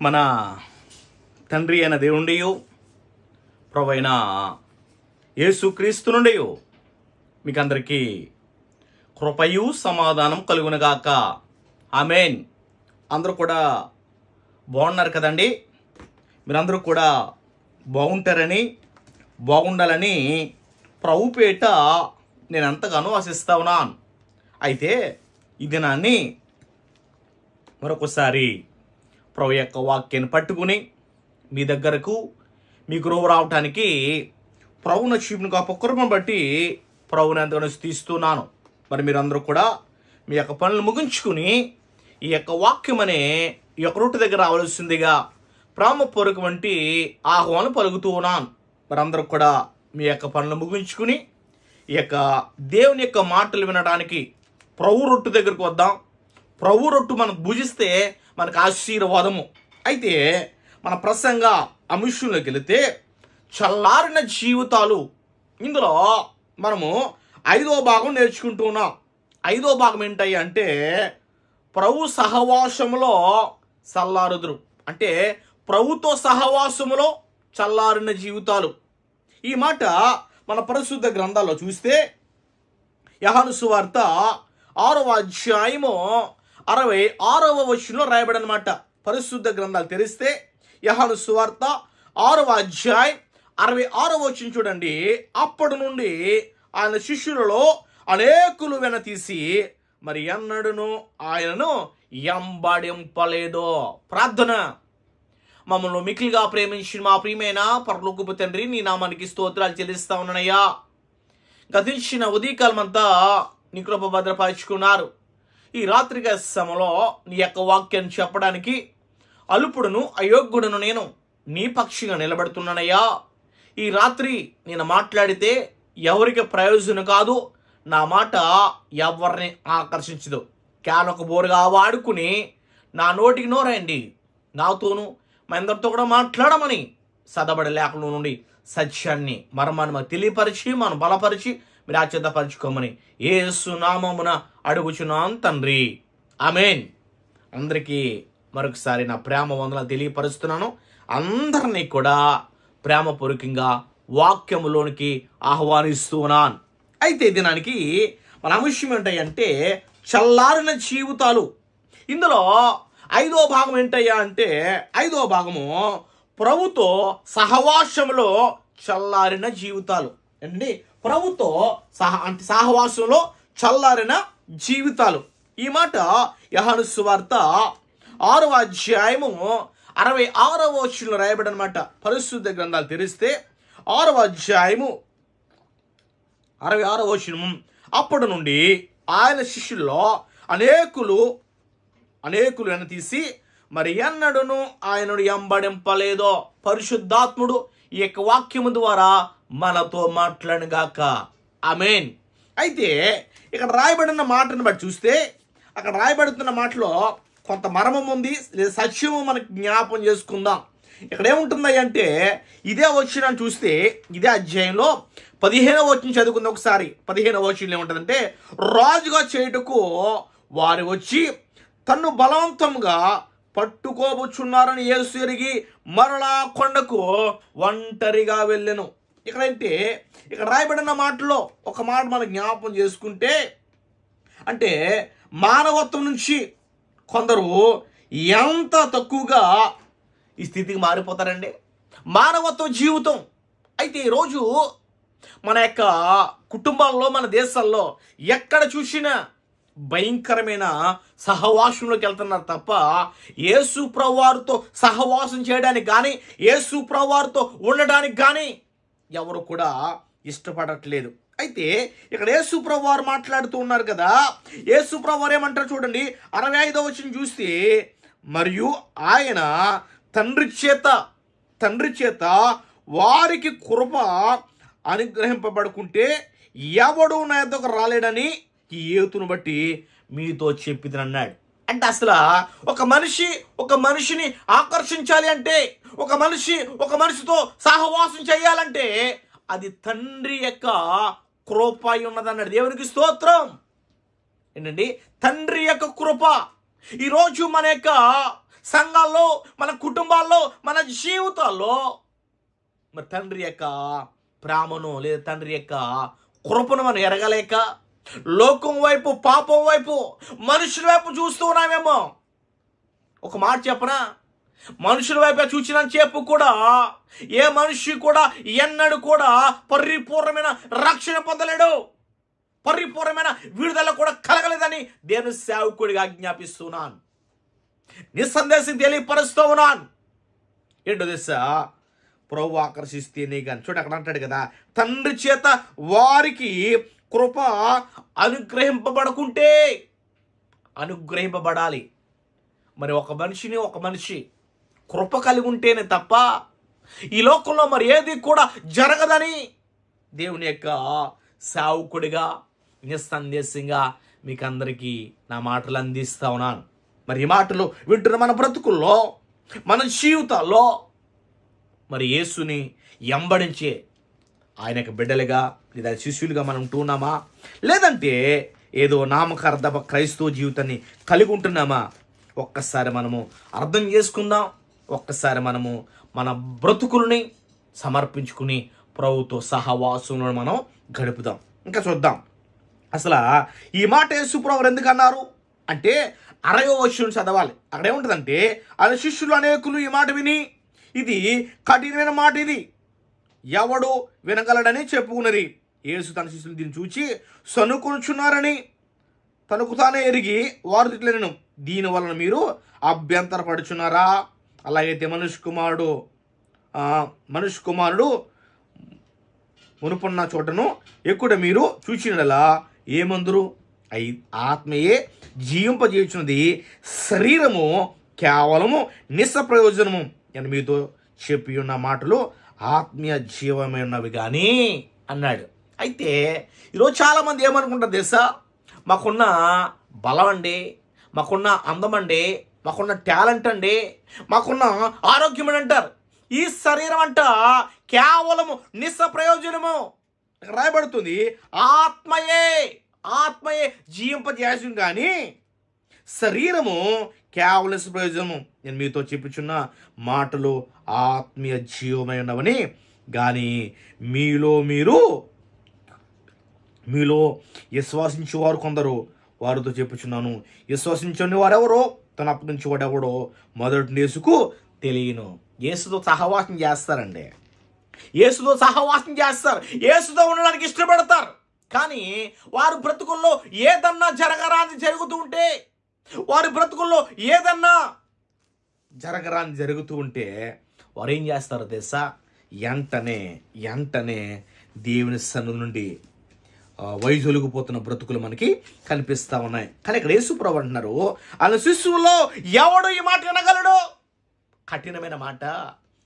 మన తండ్రి అయిన దేవుండియు ప్రభైన యేసుక్రీస్తు నుండి మీకు అందరికీ కృపయు సమాధానం కలుగునగాక. ఆమెన్. అందరూ కూడా బాగున్నారు కదండి? మీరందరూ కూడా బాగుంటారని బాగుండాలని ప్రభుపేట నేను ఎంతగానో ఆశిస్తా ఉన్నాను. అయితే ఈ దినాన్ని మరొకసారి ప్రభు యొక్క వాక్యాన్ని పట్టుకుని మీ దగ్గరకు మీ గురువు రావటానికి ప్రభు నచ్చిపుని గొప్ప కృపను బట్టి ప్రభుని ఎంతగానో తీస్తున్నాను మరి మీరందరూ కూడా మీ యొక్క పనులు ముగించుకుని ఈ యొక్క వాక్యం అనే ఈ యొక్క రూట్ దగ్గర రావాల్సిందిగా ప్రామపూర్వక వంటి ఆహ్వానం పలుకుతూ ఉన్నాను. మరందరూ కూడా మీ యొక్క పనులు ముగించుకుని ఈ యొక్క దేవుని యొక్క మాటలు వినడానికి ప్రభు రొట్టు దగ్గరకు వద్దాం. ప్రభు రొట్టు మనం భుజిస్తే మనకు ఆశీర్వాదము. అయితే మన ప్రసంగ అంశంలోకి వెళితే చల్లారిన జీవితాలు ఇందులో మనము ఐదవ భాగం నేర్చుకుంటూ ఉన్నాం. ఐదో భాగం ఏంటయ్యి అంటే ప్రభు సహవాసములో చల్లారుదురు. అంటే ప్రభుతో సహవాసములో చల్లారిన జీవితాలు. ఈ మాట మన పరిశుద్ధ గ్రంథాల్లో చూస్తే యహాను సువార్త ఆరవ అధ్యాయము అరవై ఆరవ వచనంలో రాయబడనమాట. పరిశుద్ధ గ్రంథాలు తెరిస్తే యహాను సువార్త ఆరవ అధ్యాయం అరవై ఆరవ వచనం చూడండి. అప్పటి నుండి ఆయన శిష్యులలో అనేకులు వెనతీసి మరి ఎన్నడును ఆయనను ఎంబడింపలేదో. ప్రార్థన. మమ్మల్ని మిక్కిలిగా ప్రేమించిన మా ప్రియమైన పరలోకపు తండ్రి నీ నామానికి స్తోత్రాలు చెల్లిస్తా ఉన్నానయ్యా. గతించిన ఉదయకాలమంతా నీ కృప భద్రపరుచుకున్నారు. ఈ రాత్రిక సమయంలో నీ యొక్క వాక్యాన్ని చెప్పడానికి అలుపుడును అయోగ్యుడును నేను నీ పక్షిగా నిలబడుతున్నానయ్యా. ఈ రాత్రి నేను మాట్లాడితే ఎవరికి ప్రయోజనం కాదు నా మాట ఎవరిని ఆకర్షించదు. క్యానొక బోరుగా వాడుకుని నా నోటికి నోరండి నాతోనూ మా అందరితో కూడా మాట్లాడమని సదబడి లేఖలో నుండి సత్యాన్ని మర్మాన్ని మాకు తెలియపరిచి మనం బలపరిచి మీరు ఆచేతపరచుకోమని ఏ సునామమున అడుగుచున్నాం తండ్రి. అమేన్ అందరికీ మరొకసారి నా ప్రేమ వందన తెలియపరుస్తున్నాను. అందరినీ కూడా ప్రేమపూర్వకంగా వాక్యములోనికి ఆహ్వానిస్తున్నాను అయితే దినానికి మన అంశం ఏంటంటే చల్లారిన జీవితాలు. ఇందులో ఐదో భాగం ఏంటయ్యా అంటే ఐదో భాగము ప్రభుతో సహవాసంలో చల్లారిన జీవితాలు. అండి ప్రభుతో సహ అంటే సహవాసంలో చల్లారిన జీవితాలు. ఈ మాట యహాను సువార్త ఆరవ అధ్యాయము అరవై ఆరవ వచ్చిన రాయబడి అనమాట పరిశుద్ధ గ్రంథాలు తెరిస్తే ఆరవ అధ్యాయము అరవై ఆరో వచనం అప్పటి నుండి ఆయన శిష్యుల్లో అనేకులు అనేకులు వెన తీసి మరి ఎన్నడను ఆయనను ఎంబడింపలేదో పరిశుద్ధాత్ముడు ఈ యొక్క వాక్యము ద్వారా మనతో మాట్లాడగాక ఆమెన్. అయితే ఇక్కడ రాయబడిన మాటను బట్టి చూస్తే అక్కడ రాయబడుతున్న మాటలో కొంత మర్మం ఉంది లేదా సత్యము మనకు జ్ఞాపం చేసుకుందాం. ఇక్కడ ఏముంటుంది అంటే ఇదే వచ్చిన చూస్తే ఇదే అధ్యాయంలో పదిహేనవ వచ్చిన చదువుకుంది ఒకసారి. పదిహేనవ వచ్చిన ఏముంటుందంటే రాజుగా చేయుటకు వారు వచ్చి తన్ను బలవంతంగా పట్టుకోబుచ్చున్నారని యేసు ఎరిగి మరలా కొండకు ఒంటరిగా వెళ్ళెను. ఇక్కడంటే ఇక్కడ రాయబడిన మాటలో ఒక మాట మనం జ్ఞాపం చేసుకుంటే అంటే మానవత్వం నుంచి కొందరు ఎంత తక్కువగా ఈ స్థితికి మారిపోతారండి? మానవత్వ జీవితం. అయితే ఈరోజు మన యొక్క కుటుంబాల్లో మన దేశాల్లో ఎక్కడ చూసినా భయంకరమైన సహవాసంలోకి వెళ్తున్నారు తప్ప యేసు ప్రభువారితో సహవాసం చేయడానికి కానీ యేసు ప్రభువారితో ఉండడానికి కానీ ఎవరు కూడా ఇష్టపడట్లేదు. అయితే ఇక్కడ ఏ ప్రభువారు మాట్లాడుతూ ఉన్నారు కదా ఏ ప్రభువారు ఏమంటారు చూడండి అరవై ఐదో వచ్చిన చూస్తే మరియు ఆయన తండ్రి చేత తండ్రి చేత వారికి కృప అనుగ్రహింపబడుకుంటే ఎవడు నా యొద్దకు రాలేడని ఈ ఏతును బట్టి మీతో చెప్పింది అన్నాడు అంటే అసలు ఒక మనిషి ఒక మనిషిని ఆకర్షించాలి అంటే ఒక మనిషి ఒక మనిషితో సహవాసం చేయాలంటే అది తండ్రి యొక్క కృప అయి ఉన్నదన్నాడు. దేవునికి స్తోత్రం. ఏంటండి? తండ్రి యొక్క కృప. ఈరోజు మన యొక్క సంఘాల్లో మన కుటుంబాల్లో మన జీవితాల్లో మరి తండ్రి యొక్క ప్రేమను లేదా తండ్రి యొక్క కృపను మనం ఎరగలేక లోకం వైపు పాపం వైపు మనుషుల వైపు చూస్తూ ఉన్నామేమో. ఒక మాట చెప్పనా? మనుషుల వైపు చూసిన చెప్పు కూడా ఏ మనిషి కూడా ఎన్నడు కూడా పరిపూర్ణమైన రక్షణ పొందలేడు. పరిపూర్ణమైన విడుదల కూడా కలగలేదని నేను సేవకుడిగా ఆజ్ఞాపిస్తున్నాను. నిస్సందేశం తెలియపరుస్తూ ఉన్నాను. ఏంటో తెలుసా? ప్రభు ఆకర్షిస్తేనే కానీ చూడు అక్కడ అంటాడు కదా తండ్రి చేత వారికి కృప అనుగ్రహింపబడుకుంటే అనుగ్రహింపబడాలి. మరి ఒక మనిషిని ఒక మనిషి కృప కలిగి ఉంటేనే తప్ప ఈ లోకంలో మరి ఏది కూడా జరగదని దేవుని యొక్క సావుకుడిగా నిస్సందేశంగా మీకు అందరికీ నా మాటలు అందిస్తా ఉన్నాను. మరి ఈ మాటలు వింటున్న మన బ్రతుకుల్లో మన జీవితాల్లో మరి యేసుని ఎంబడించే ఆయనకు బిడ్డలుగా లేదా శిష్యులుగా మనం ఉంటున్నామా? లేదంటే ఏదో నామకార్థ క్రైస్తవ జీవితాన్ని కలిగి ఉంటున్నామా? ఒక్కసారి మనము అర్థం చేసుకుందాం. ఒక్కసారి మనము మన బ్రతుకుల్ని సమర్పించుకుని ప్రభుతో సహవాసంలో మనం గడుపుదాం. ఇంకా చూద్దాం. అసలు ఈ మాట యేసుప్రభు ఎందుకు అన్నారు? అంటే అరయో వర్షం చదవాలి. అక్కడ ఏముంటుందంటే ఆయన శిష్యులు అనేకులు ఈ మాట విని ఇది కఠినమైన మాట ఇది. ఎవడు వినగలడని చెప్పుకున్నది. యేసు తన శిష్యులు దీన్ని చూచి సనుకొనుచున్నారని తనకు తానే ఎరిగి వారు తిట్లేను దీని వలన మీరు అభ్యంతరపడుచున్నారా? అలాగైతే మనుష్ కుమారుడు ఆ, మనుష్ కుమారుడు మునుపున్న చోటను ఎక్కడ మీరు చూచినలా ఏమందురు? అయి ఆత్మయే జీవింపజేయుచున్నది శరీరము కేవలము నిస్సప్రయోజనము. నేను మీతో చెప్పి ఉన్న మాటలు ఆత్మీయ జీవమైనవి కానీ అన్నాడు. అయితే ఈరోజు చాలామంది ఏమనుకుంటారు తెలుసా? మాకున్న బలం అండి మాకున్న అందం అండి మాకున్న టాలెంట్ అండి మాకున్న ఆరోగ్యం అని అంటారు. ఈ శరీరం అంట కేవలము నిస్సప్రయోజనము రాయబడుతుంది ఆత్మయే ఆత్మయే జీవింపజేసం కానీ శరీరము కేవలం ప్రయోజనము. నేను మీతో చెప్పుచున్న మాటలు ఆత్మీయ జీవమై ఉన్నవని కానీ మీలో మీరు మీలో విశ్వాసించేవారు కొందరు. వారితో చెప్పుచున్నాను. విశ్వసించని వారెవరో? తన అప్పగించేవాడెవడో? మొదటి నేసుకు తెలియను. యేసుతో సహవాసం చేస్తారండి. యేసుతో సహవాసం చేస్తారు. యేసుతో ఉండడానికి ఇష్టపడతారు. కానీ వారు బ్రతుకుల్లో ఏదన్నా జరగరాని జరుగుతూ ఉంటే వారి బ్రతుకుల్లో ఏదన్నా జరగరాని జరుగుతూ ఉంటే వారు ఏం చేస్తారో తెలుసా? వెంటనే ఎంటనే దేవుని సన్ను నుండి ఆ, వైజొలిగిపోతున్న బ్రతుకులు మనకి కనిపిస్తా ఉన్నాయి. కానీ ఇక్కడ యేసుప్రభు అంటున్నారు అలా శిశువులో ఎవడు ఈ మాట వినగలడు? కఠినమైన మాట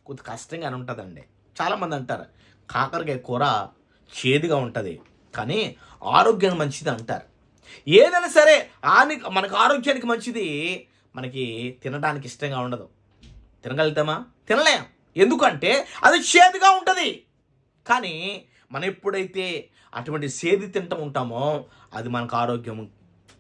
కొంత కష్టంగానే ఉంటుందండి. చాలామంది అంటారు కాకరకాయ కూర చేదుగా ఉంటుంది కానీ ఆరోగ్యానికి మంచిది అంటారు. ఏదైనా సరే ఆని మనకు ఆరోగ్యానికి మంచిది. మనకి తినడానికి ఇష్టంగా ఉండదు. తినగలుగుతామా? తినలేం. ఎందుకంటే అది చేదుగా ఉంటుంది. కానీ మనం ఎప్పుడైతే అటువంటి సేది తింటూ ఉంటామో అది మనకు ఆరోగ్యం.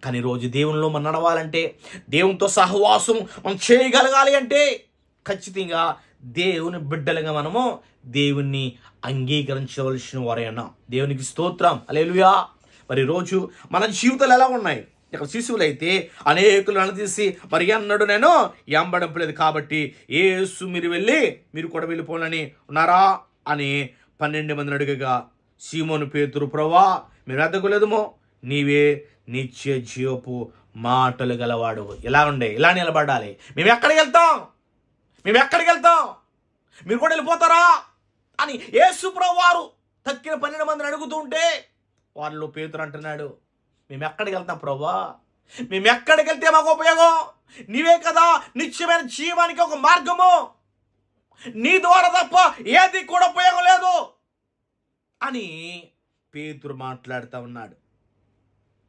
కానీ రోజు దేవునిలో మనం నడవాలంటే దేవునితో సహవాసం మనం చేయగలగాలి అంటే ఖచ్చితంగా దేవుని బిడ్డలుగా మనము దేవుణ్ణి అంగీకరించవలసిన వారైనా. దేవునికి స్తోత్రం. అలేలుయా మరి రోజు మన జీవితాలు ఎలా ఉన్నాయి? ఇక్కడ శిశువులు అయితే అనేకులు అనదీసి మరి అన్నాడు నేను ఎంబడింపలేదు కాబట్టి ఏసు మీరు వెళ్ళి మీరు కూడా వెళ్ళిపోనని ఉన్నారా అని పన్నెండు మందిని అడుగగా సీమోను పేతురు ప్రవా మీరు ఎద్దగలేదుమో నీవే నిత్య జీవపు మాటలు గలవాడు. ఇలా ఉండే? ఇలా నిలబడాలి? మేము ఎక్కడికి వెళ్తాం? మేము ఎక్కడికి వెళ్తాం? మీరు కూడా వెళ్ళిపోతారా? అని యేసు ప్రభు వారు తక్కిన పన్నెండు మందిని అడుగుతూ ఉంటే వాళ్ళు పేతురు అంటున్నాడు మేము ఎక్కడికి వెళ్తాం ప్రభా? మేము ఎక్కడికి వెళ్తే మాకు ఉపయోగం? నీవే కదా నిత్యమైన జీవానికి ఒక మార్గము. నీ ద్వారా తప్ప ఏది కూడా ఉపయోగం లేదు. అని పేతురు మాట్లాడుతూ ఉన్నాడు.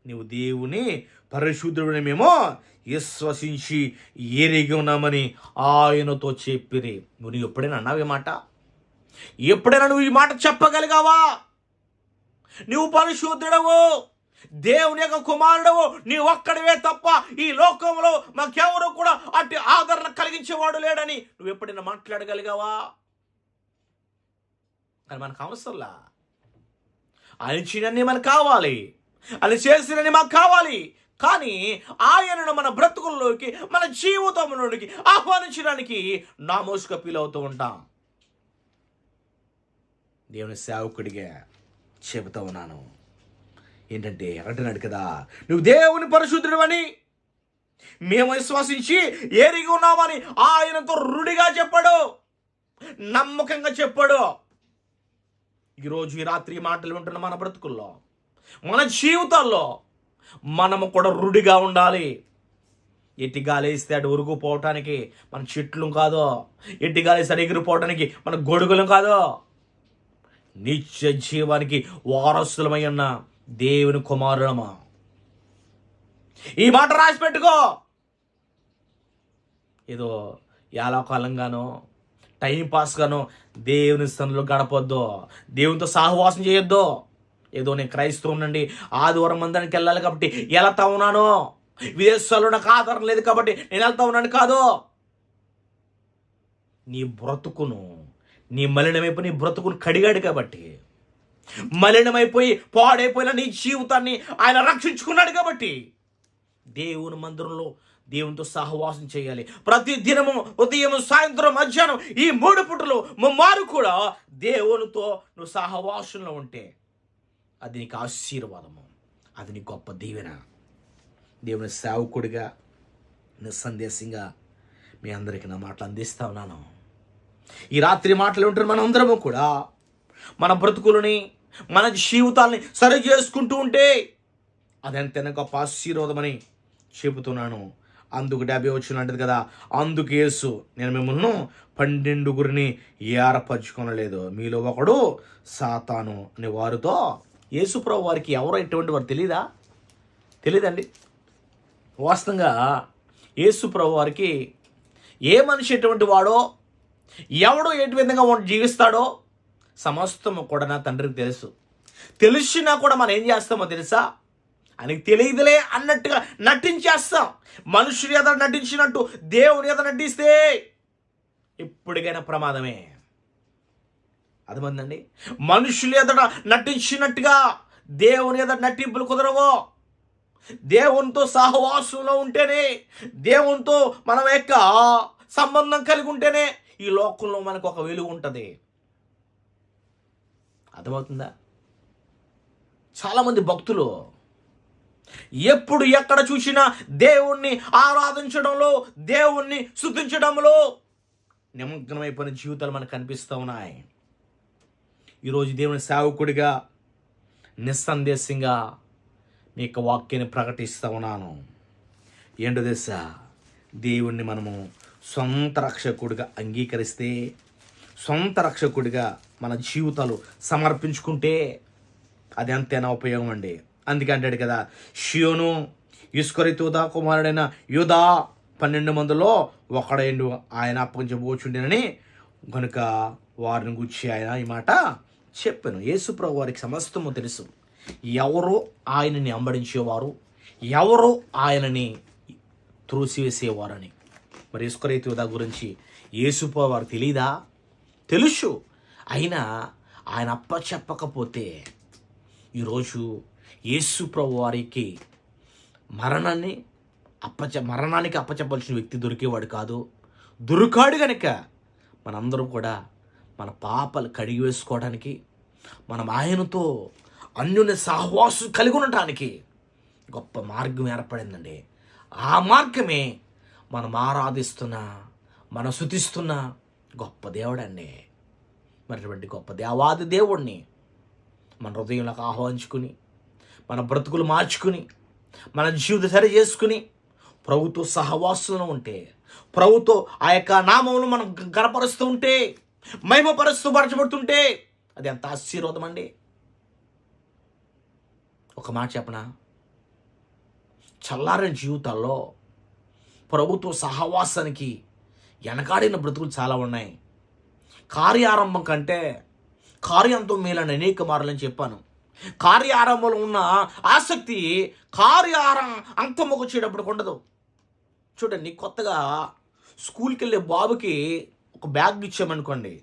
నీవు దేవుని పరిశుద్ధుడిని మేము విశ్వసించి ఎరిగి ఉన్నామని ఆయనతో చెప్పిరి. నువ్వు ఎప్పుడైనా అన్నావు ఈ మాట? ఎప్పుడైనా నువ్వు ఈ మాట చెప్పగలిగావా? నువ్వు పరిశుద్ధుడవు. దేవుని యొక్క కుమారుడవు. నీ ఒక్కడివే తప్ప ఈ లోకంలో మాకెవరు కూడా అట్టి ఆదరణ కలిగించేవాడు లేడని నువ్వు ఎప్పుడైనా మాట్లాడగలిగావా? అని మనకు అవసరంలా? ఆయన ఇచ్చినన్ని మనకు కావాలి. ఆయన చేసినని మాకు కావాలి. కానీ ఆయనను మన బ్రతుకుల్లోకి మన జీవితంలోకి ఆహ్వానించడానికి నా ఫీల్ అవుతూ ఉంటాం. దేవుని సేవకుడిగా చెబుతా ఉన్నాను. ఏంటంటే అంటున్నాడు కదా నువ్వు దేవుని పరిశుద్ధుడివని మేము విశ్వసించి ఏరిగి ఉన్నామని ఆయనతో రుడిగా చెప్పాడు నమ్మకంగా చెప్పాడు. ఈరోజు ఈ రాత్రి మాటలు వింటున్న మన బ్రతుకుల్లో మన జీవితాల్లో మనము కూడా రుడిగా ఉండాలి. ఎట్టి గాలేస్తే అటు ఉరుగుపోవటానికి మన చెట్లు కాదు ఎట్టి గాలేస్తే ఎగిరిపోవటానికి మన గొడుగులు కాదు. నిత్య జీవానికి వారసులమై ఉన్న దేవుని కుమారులమా? ఈ మాట రాసి పెట్టుకో. ఏదో కాలంగానో టైంపాస్గానో దేవుని స్థానంలో గడపొద్దు. దేవునితో సాహవాసం చేయొద్దు. ఏదో నేను క్రైస్తవునండి ఆదివారం మందానికి వెళ్ళాలి కాబట్టి వెళ్తా ఉన్నాను? విదేశాల్లో నాకు ఆధారం లేదు కాబట్టి నేను వెళ్తా ఉన్నాను కాదు. నీ బ్రతుకును నీ మలినమైపోయి నీ బ్రతుకును కడిగాడు కాబట్టి. మలినమైపోయి పాడైపోయిన నీ జీవితాన్ని ఆయన రక్షించుకున్నాడు కాబట్టి. దేవుని మందిరంలో దేవునితో సహవాసం చేయాలి. ప్రతి దినము ఉదయం సాయంత్రం మధ్యాహ్నం ఈ మూడు పుట్టలు మారు కూడా దేవునితో నువ్వు సహవాసంలో ఉంటే అది నీకు ఆశీర్వాదము. అది నీ గొప్ప దీవెన. దేవుని సేవకుడిగా నిస్సందేశంగా మీ అందరికీ నా మాటలు అందిస్తా ఉన్నాను. ఈ రాత్రి మాటలు ఉంటారు మన అందరము కూడా మన బ్రతుకులని మన జీవితాల్ని సరి చేసుకుంటూ ఉంటే అదెంతైనా గొప్ప ఆశీర్వాదమని చెబుతున్నాను. అందుకు డెబ్బై వచ్చినట్టు కదా అందుకు యేసు నేను మిమ్మల్ని పన్నెండుగురిని ఏర్పరచుకొనలేదు. మీలో ఒకడు సాతాను అనే వారితో యేసుప్రభు వారికి ఎవరో ఎటువంటి వారు తెలీదా? తెలీదండి. వాస్తవంగా యేసుప్రభు వారికి ఏ మనిషి ఎటువంటి వాడో ఎవడు ఎటు విధంగా జీవిస్తాడో సమస్తము కూడా నా తండ్రికి తెలుసు. తెలిసినా కూడా మనం ఏం చేస్తామో తెలుసా? అని తెలియదులే అన్నట్టుగా నటించేస్తాం. మనుషులు ఎదురు నటించినట్టు దేవుని ఎదురు నటిస్తే ఎప్పటికైనా ప్రమాదమే. అర్థమందండి? మనుషులు ఎదుట నటించినట్టుగా దేవుని ఎదుట నటింపులు కుదరవు? దేవునితో సహవాసంలో ఉంటేనే దేవునితో మనం యొక్క సంబంధం కలిగి ఉంటేనే ఈ లోకంలో మనకు ఒక వెలుగు ఉంటుంది. అర్థమవుతుందా? చాలామంది భక్తులు ఎప్పుడు ఎక్కడ చూసినా దేవుణ్ణి ఆరాధించడంలో దేవుణ్ణి స్థుతించడంలో నిమగ్నమైపోయిన జీవితాలు మనకు కనిపిస్తూ ఉన్నాయి. ఈరోజు దేవుని సేవకుడిగా నిస్సందేశంగా మీ యొక్క వాక్యాన్ని ప్రకటిస్తూ ఉన్నాను. ఏంటో తెలుసా? దేవుణ్ణి మనము సొంత రక్షకుడిగా అంగీకరిస్తే సొంత రక్షకుడిగా మన జీవితాలు సమర్పించుకుంటే అది ఎంతైనా ఉపయోగం అండి. అందుకే అంటాడు కదా షియోను ఇస్కరితూదా కుమారుడైన యూదా పన్నెండు మందిలో ఒకడైండు. ఆయన అప్పగించబోచుండేనని కనుక వారిని గుచ్చి ఆయన ఈ మాట చెప్పాను. యేసుప్రభు వారికి సమస్తము తెలుసు. ఎవరు ఆయనని అంబడించేవారు? ఎవరు ఆయనని త్రోసివేసేవారని? మరి ఇస్కరైతుదా గురించి ఏసుపో వారు తెలీదా? తెలుసు. అయినా ఆయన అప్ప చెప్పకపోతే ఈరోజు యేసు ప్రభు వారికి మరణాన్ని అప్పచ మరణానికి అప్పచెప్పాల్సిన వ్యక్తి దొరికేవాడు కాదు. దొరికాడు గనుక మనందరం కూడా మన పాపలు కడిగి వేసుకోవడానికి మనం ఆయనతో అన్యుని సాహ్వాసు కలిగి ఉండటానికి గొప్ప మార్గం ఏర్పడిందండి. ఆ మార్గమే మనం ఆరాధిస్తున్న మన శుతిస్తున్న గొప్ప దేవుడండి. మరిటువంటి గొప్ప దేవాది దేవుణ్ణి మన హృదయంలోకి ఆహ్వానించుకుని మన బ్రతుకులు మార్చుకుని మన జీవిత సరి చేసుకుని ప్రభుతో సహవాసంలో ఉంటే ప్రభుతో ఆ యొక్క నామంలో మనం గణపరుస్తూ ఉంటే మహిమపరుస్తూ పరచబడుతుంటే అది ఎంత ఆశీర్వాదం అండి ఒక మాట చెప్పనా? చల్లారని జీవితాల్లో ప్రభుత్వ సహవాసానికి వెనకాడిన బ్రతుకులు చాలా ఉన్నాయి. కార్యారంభం కంటే కార్యంతో మేలని అనేక మార్లని చెప్పాను. కార్యారంభంలో ఉన్న ఆసక్తి కార్యారం అంతముకు వచ్చేటప్పుడు ఉండదు. చూడండి కొత్తగా స్కూల్కి వెళ్ళే బాబుకి ఒక బ్యాగ్ ఇచ్చామనుకోండి.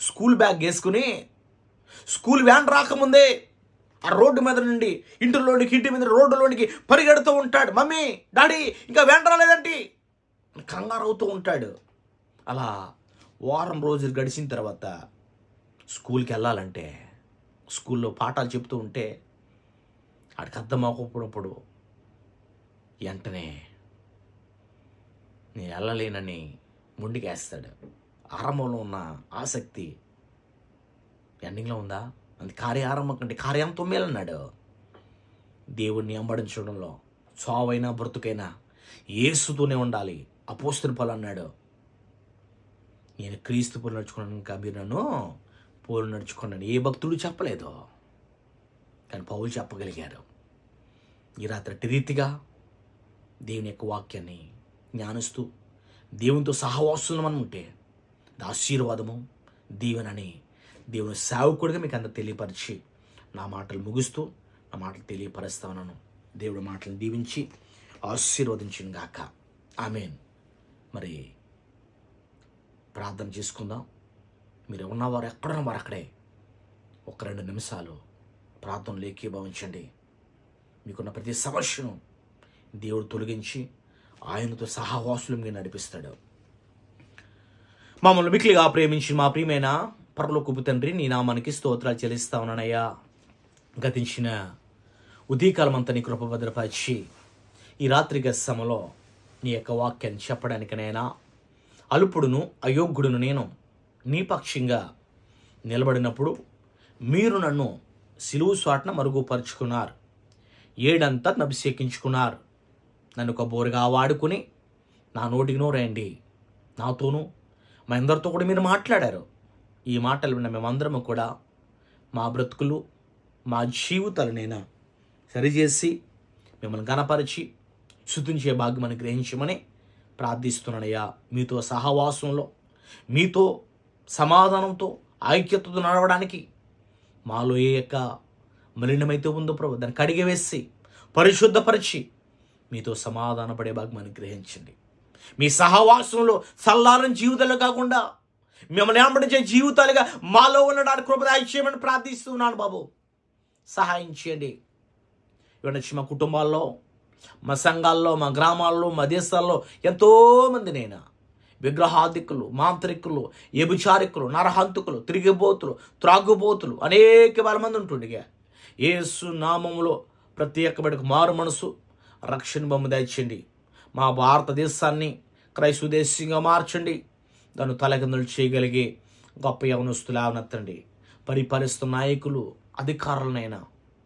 స్కూల్ బ్యాగ్ వేసుకుని స్కూల్ వ్యాన్ రాకముందే ఆ రోడ్డు మీద నుండి ఇంటిలోనికి ఇంటి మీద రోడ్డులోనికి పరిగెడుతూ ఉంటాడు. మమ్మీ డాడీ ఇంకా వెంటరా రాలేదండి కంగారు అవుతూ ఉంటాడు. అలా వారం రోజులు గడిచిన తర్వాత స్కూల్కి వెళ్ళాలంటే స్కూల్లో పాఠాలు చెప్తూ ఉంటే ఆడికి అర్థం అవ్వకపోయినప్పుడు వెంటనే నేను వెళ్ళలేనని ముండికేస్తాడు. ఆరంభంలో ఉన్న ఆసక్తి ఎండింగ్లో ఉందా? అది కార్యారంభం కంటే కార్యం మేలన్నాడు దేవుణ్ణి అంబడించడంలో చావైనా బ్రతుకైనా ఏసుతూనే ఉండాలి. అపోస్తుని పలు అన్నాడు. నేను క్రీస్తు పోలు నడుచుకున్నాను ఇంకా మీరు నన్ను పోలు నడుచుకున్నాను ఏ భక్తుడు చెప్పలేదు. కానీ పౌలు చెప్పగలిగారు. ఈ రాత్రి రీతిగా దేవుని యొక్క వాక్యాన్ని జ్ఞానిస్తూ దేవునితో సహవాసులు మనం ఉంటే ఆశీర్వాదము దీవెనని దేవుని సేవకుడిగా మీకు అంత తెలియపరిచి నా మాటలు ముగిస్తూ నా మాటలు తెలియపరుస్తా ఉన్నాను దేవుడి మాటలను దీవించి ఆశీర్వదించిన గాక. ఆమెన్. మరి ప్రార్థన చేసుకుందాం. మీరు ఉన్నవారు ఎక్కడున్న వారు అక్కడే. ఒక రెండు నిమిషాలు ప్రార్థనలు ఏకీభవించండి. మీకున్న ప్రతి సమస్యను దేవుడు తొలగించి ఆయనతో సహవాసులు మీరు నడిపిస్తాడు. మమ్మల్ని మిక్కిలిగా ప్రేమించి మా ప్రియమైన పరలోకపు తండ్రి నీ నామానికి స్తోత్రాలు చెల్లిస్తా ఉన్నానయ్యా. గతించిన ఉదయకాలం అంతా నీ కృపభద్రపరిచి ఈ రాత్రి గస్సమలో నీ యొక్క వాక్యాన్ని చెప్పడానికనైనా అల్పుడును అయోగ్యుడును నేను నీ పక్షంగా నిలబడినప్పుడు మీరు నన్ను సిలువు స్వాట్న మరుగుపరుచుకున్నారు ఏడంతా నభిషేకించుకున్నారు నన్ను ఒక బోరుగా వాడుకుని నా నోటికి నోరండి నాతోనూ మా అందరితో కూడా మీరు మాట్లాడారు. ఈ మాటలు విన్న మేమందరము కూడా మా బ్రతుకులు మా జీవితాలనైనా సరిచేసి మిమ్మల్ని గనపరిచి శుద్ధించే భాగ్యం అని గ్రహించమని ప్రార్థిస్తున్నానయ్యా. మీతో సహవాసంలో మీతో సమాధానంతో ఐక్యతతో నడవడానికి మాలో ఏ యొక్క మలినమైతే ఉందో ప్రభు దాన్ని కడిగివేసి పరిశుద్ధపరిచి మీతో సమాధానపడే భాగ్యాన్ని గ్రహించండి మీ సహవాసంలో చల్లారని జీవితాలు కాకుండా మిమ్మల్ని ఏమంటే జీవితాలుగా మాలో ఉండడానికి కృప ప్రార్థిస్తున్నాను బాబు. సహాయం చేయండి. ఇవన్నీ మా కుటుంబాల్లో మా సంఘాల్లో మా గ్రామాల్లో మా దేశాల్లో ఎంతోమంది నేను? విగ్రహాధికులు మాంత్రికులు వ్యభిచారికులు నరహంతుకులు తిరిగిపోతులు త్రాగుబోతులు అనేక వేల మంది ఉంటుండే ఏసు నామములో ప్రత్యేకమైన మారు మనసు రక్షణ బొమ్మ దయచండి మా భారతదేశాన్ని క్రైస్తవ దేశంగా మార్చండి. దాన్ని తలకిందులు చేయగలిగే గొప్ప యవనస్తులు ఆవనెత్తండి. పరిపాలిస్తున్న నాయకులు అధికారులనైనా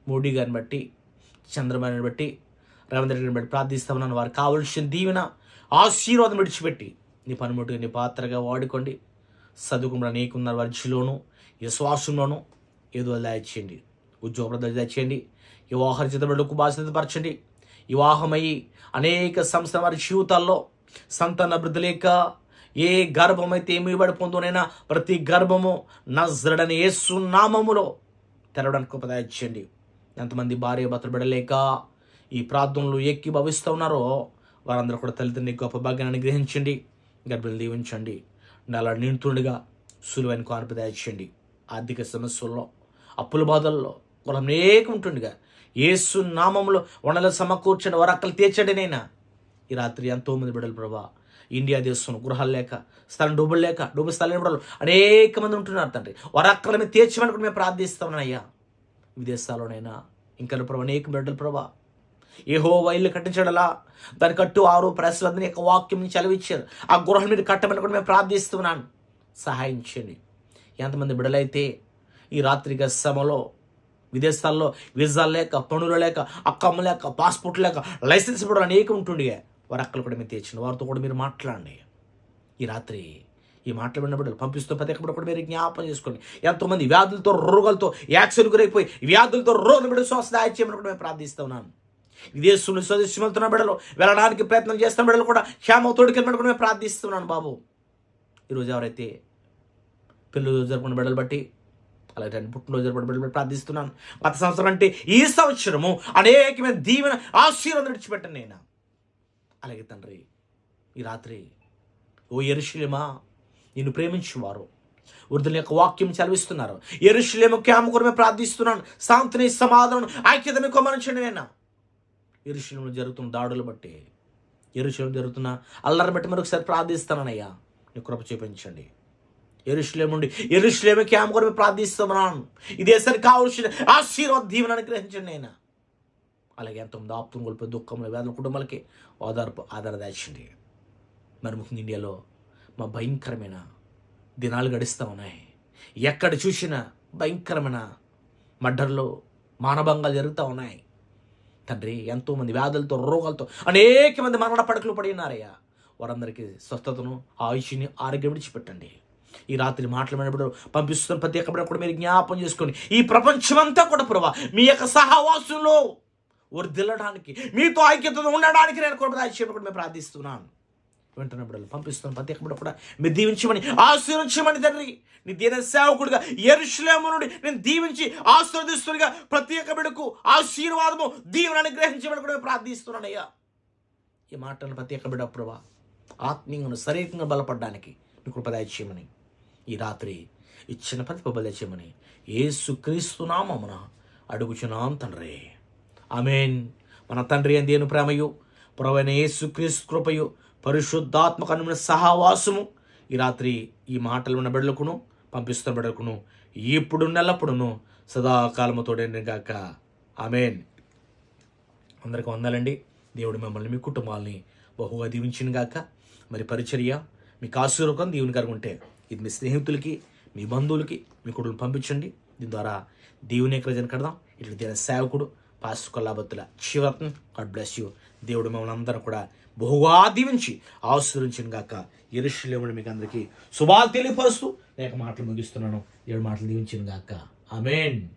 మోడీ గారిని బట్టి చంద్రబాబుని బట్టి రేవంత్ రెడ్డిని బట్టి ప్రార్థిస్తామన్నాను వారు కావలసిన దీవెన ఆశీర్వాదం విడిచిపెట్టి నీ పనిముట్టుగా నీ పాత్రగా వాడుకోండి. చదువుకున్న నీకున్న వర్జిలోను విశ్వాసంలోను ఏదో దయచేయండి ఉద్యోగ దయచేయండి వివాహ చిత్రబడులకు బాధ్యతపరచండి. వివాహమయ్యి అనేక సంస్థ వారి జీవితాల్లో సంతాన అభివృద్ధి లేక ఏ గర్భమైతే ఏమి పడిపోతుందోనైనా ప్రతి గర్భము నజరడని యేసు నామములో తెరవడానికి కృప ఎంతమంది భార్య భర్తలు బిడలేక ఈ ప్రార్థనలు ఎక్కి భవిస్తూ ఉన్నారో వారందరూ కూడా తల్లిదండ్రుని గొప్ప భాగ్యాన్ని గ్రహించండి గర్భిణులు దీవించండి. నెల నిండుతుండగా సులువైన కార్పు దయచేయండి. ఆర్థిక సమస్యల్లో అప్పుల బాధల్లో వాళ్ళు అనేక ఉంటుండగా ఏసు నామంలో వనల సమకూర్చండి వరక్కలు తీర్చండి నైనా. ఈ రాత్రి ఎంతో మంది బిడ్డలు ప్రభా ఇండియా దేశంలో గృహాలు లేక స్థలం డబ్బులు లేక డబ్బు స్థలం బిడ్డలు అనేక మంది ఉంటున్నారు తండ్రి. వరక్కల మీద తీర్చమని కూడా మేము ప్రార్థిస్తామనయ్యా విదేశాల్లోనైనా ఇంకా ప్రభు అనేక బిడ్డలు ప్రభా. ఏహో వైళ్ళు కట్టించడలా దాని కట్టు ఆరు ప్రశ్నలందరినీ యొక్క వాక్యం నుంచి చదివించారు ఆ గృహం మీద కట్టమని కూడా మేము ప్రార్థిస్తున్నాను. సహాయం చేయండి. ఎంతమంది బిడలైతే ఈ రాత్రి గసమలో విదేశాల్లో వీసాలు లేక పనులు లేక అక్కమ్మ లేక పాస్పోర్ట్ లేక లైసెన్స్ కూడా అనేక ఉంటుండే వారు అక్కలు కూడా మీరు తెచ్చిన వారితో కూడా మీరు మాట్లాడండి. ఈ రాత్రి ఈ మాటలు విన్నప్పుడు పంపిస్తూ ప్రతి ఒక్కరు కూడా మీరు జ్ఞాపం చేసుకోండి. ఎంతోమంది వ్యాధులతో రోగాలతో యాక్సిడెంట్ గురైపోయి వ్యాధులతో రోగులు బిడ్డ స్వస్థ దాయచేయమని కూడా మేము ప్రార్థిస్తున్నాను విదేశంలో స్వదేశం వెళ్తున్న బిడ్డలు వెళ్ళడానికి ప్రయత్నం చేస్తున్న బిడ్డలు కూడా క్షేమ తోడుకెళ్ళమని కూడా మేము ప్రార్థిస్తున్నాను బాబు. ఈరోజు ఎవరైతే పెళ్ళి జరుపుకున్న బిడ్డలు బట్టి అలాగే నేను పుట్టినరోజు జరుపుకున్న బిడ్డలు బట్టి ప్రార్థిస్తున్నాను. గత సంవత్సరం అంటే ఈ సంవత్సరము అనేకమైన దీవెన ఆశీర్వాదం విడిచిపెట్టను నేను అలాగే తండ్రి ఈ రాత్రి ఓ ఎరుషులేమా నిన్ను ప్రేమించేవారు. వృద్ధుల యొక్క వాక్యం చదివిస్తున్నారు ఎరుషులేము క్యామ కొరమే ప్రార్థిస్తున్నాను. శాంతిని సమాధానం ఐక్యతని కొమరించండి నేను ఎరుషులేములో జరుగుతున్న దాడులు బట్టి ఎరుషులం జరుగుతున్న అల్లరి బట్టి మరొకసారి ప్రార్థిస్తానయ్యా నీ కృప చూపించండి. ఎరుషులేముండి ఎరుషులేము క్యామ కొరమే ప్రార్థిస్తున్నాను. ఇదేసరి కావలసిన ఆశీర్వాద దీవెన గ్రహించండి నేను అలాగే ఎంతమంది ఆప్తులు కోల్పోయి దుఃఖంలో వేదన కుటుంబాలకి ఓదార్పు ఆధార దాచండి మరి ముఖ్యంగా ఇండియాలో మా భయంకరమైన దినాలు గడిస్తూ ఉన్నాయి. ఎక్కడ చూసినా భయంకరమైన మర్డర్లు మానభంగాలు జరుగుతూ ఉన్నాయి. తండ్రి ఎంతోమంది వ్యాధులతో రోగాలతో అనేక మంది మరణ పడకలు పడి ఉన్నారయ్యా. వారందరికీ స్వస్థతను ఆయుష్ని ఆరోగ్యం విడిచిపెట్టండి. ఈ రాత్రి మాట్లాడినప్పుడు పంపిస్తున్న ప్రతి ఎక్కడ కూడా మీరు జ్ఞాపం చేసుకోండి ఈ ప్రపంచమంతా కూడా ప్రభా మీ యొక్క సహవాసంలో వర్దిల్లడానికి మీతో ఐక్యతతో ఉండడానికి నేను కూడా కూడా మేము ప్రార్థిస్తున్నాను. వెంటనే బిడ్డలు పంపిస్తున్నాను. ప్రతి ఒక్క కూడా మీరు దీవించమని ఆశీర్వించమని తండ్రి. నీ దీన సేవకుడిగా ఎరుషులేము నుండి నేను దీవించి ఆశీర్వదిస్తునిగా ప్రత్యేక బిడ్డకు ఆశీర్వాదము దీవెన అనుగ్రహించమని కూడా మేము ప్రార్థిస్తున్నానయ్యా ఈ మాటలను ప్రత్యేక ఒక్క ప్రభా ఆత్మీయంగా శరీరంగా బలపడడానికి నీ కృప ఈ రాత్రి ఇచ్చిన ప్రతిభ దయచేయమని ఏసుక్రీస్తు నామమున అడుగుచున్నాం తండ్రి. అమేన్ మన తండ్రి అని దేని ప్రేమయు యేసు యేసుక్రీస్తు కృపయు పరిశుద్ధాత్మక సహవాసము. ఈ రాత్రి ఈ మాటలు ఉన్న బిడ్డలకును పంపిస్తున్న బిడ్డలకును ఇప్పుడు నెలప్పుడును సదాకాలముతోడే గాక. ఆమెన్. అందరికీ వందాలండి. దేవుడు మిమ్మల్ని మీ కుటుంబాలని బహుగా దీవించిన గాక. మరి పరిచర్య మీకు ఆశీర్వకం దేవుని గారు ఉంటే ఇది మీ స్నేహితులకి మీ బంధువులకి మీ కొడుకులు పంపించండి. దీని ద్వారా దేవుని ప్రజలు కడదాం. ఇట్లా దేవుని సేవకుడు పాస్ కొల్లాబత్తుల గాడ్ బ్లెస్ యూ దేవుడు మిమ్మల్ని అందరూ కూడా బహుగా దీవించి ఆశీర్వించిన గాక ఎరుషులేముడు మీకు అందరికీ శుభాలు తెలియపరుస్తూ లేక మాటలు ముగిస్తున్నాను. ఏడు మాటలు దీవించిన గాక. ఆమెన్.